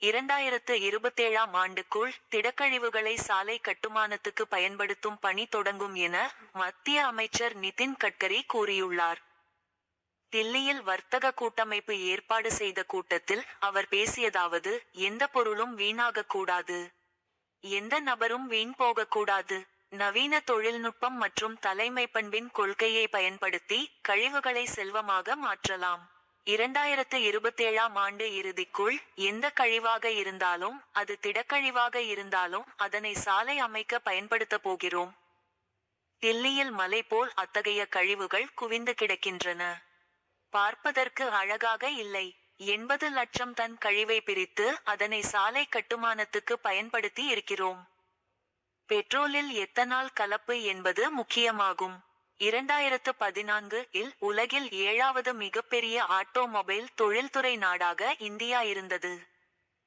இரண்டாயிரத்து இருபத்தேழாம் ஆண்டுக்குள் திடக்கழிவுகளை சாலை கட்டுமானத்துக்கு பயன்படுத்தும் பணி தொடங்கும் என மத்திய அமைச்சர் நிதின் கட்கரி கூறியுள்ளார். தில்லியில் வர்த்தக கூட்டமைப்பு ஏற்பாடு செய்த கூட்டத்தில் அவர் பேசியதாவது எந்த பொருளும் வீணாகக்கூடாது. எந்த நபரும் வீண் போகக்கூடாது. நவீன தொழில்நுட்பம் மற்றும் தலைமை பண்பின் கொள்கையை பயன்படுத்தி கழிவுகளை செல்வமாக மாற்றலாம். இரண்டாயிரத்து இருபத்தேழாம் ஆண்டு இறுதிக்குள் எந்த கழிவாக இருந்தாலும் அது திடக்கழிவாக இருந்தாலும் அதனை சாலை அமைக்க பயன்படுத்த போகிறோம். தில்லியில் மலை போல் அத்தகைய கழிவுகள் குவிந்து கிடக்கின்றன. பார்ப்பதற்கு அழகாக இல்லை. எண்பது லட்சம் டன் கழிவை பிரித்து அதனை சாலை கட்டுமானத்துக்கு பயன்படுத்தி இருக்கிறோம். பெட்ரோலில் எத்தனால் கலப்பு என்பது முக்கியமாகும். இரண்டாயிரத்து பதினான்கு இல் உலகில் ஏழாவது மிகப்பெரிய ஆட்டோமொபைல் தொழில்துறை நாடாக இந்தியா இருந்தது.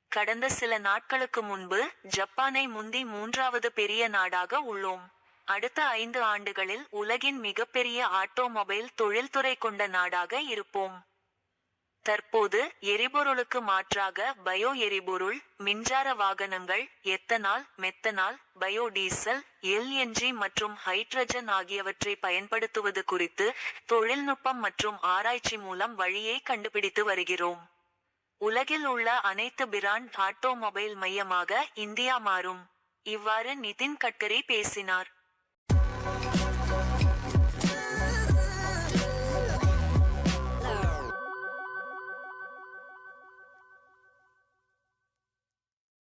கடந்த சில நாட்களுக்கு முன்பு ஜப்பானை முந்தி மூன்றாவது பெரிய நாடாக உள்ளோம். அடுத்த ஐந்து ஆண்டுகளில் உலகின் மிகப்பெரிய ஆட்டோமொபைல் தொழில்துறை கொண்ட நாடாக இருப்போம். தற்போது எரிபொருளுக்கு மாற்றாக பயோ எரிபொருள் மின்சார வாகனங்கள் எத்தனால் மெத்தனால் பயோடீசல் எல்என்ஜி மற்றும் ஹைட்ரஜன் ஆகியவற்றை பயன்படுத்துவது குறித்து தொழில்நுட்பம் மற்றும் ஆராய்ச்சி மூலம் வழியை கண்டுபிடித்து வருகிறோம். உலகில் உள்ள அனைத்து பிராண்ட் ஆட்டோமொபைல் மையமாக இந்தியா மாறும். இவ்வாறு நிதின் கட்கரி பேசினார்.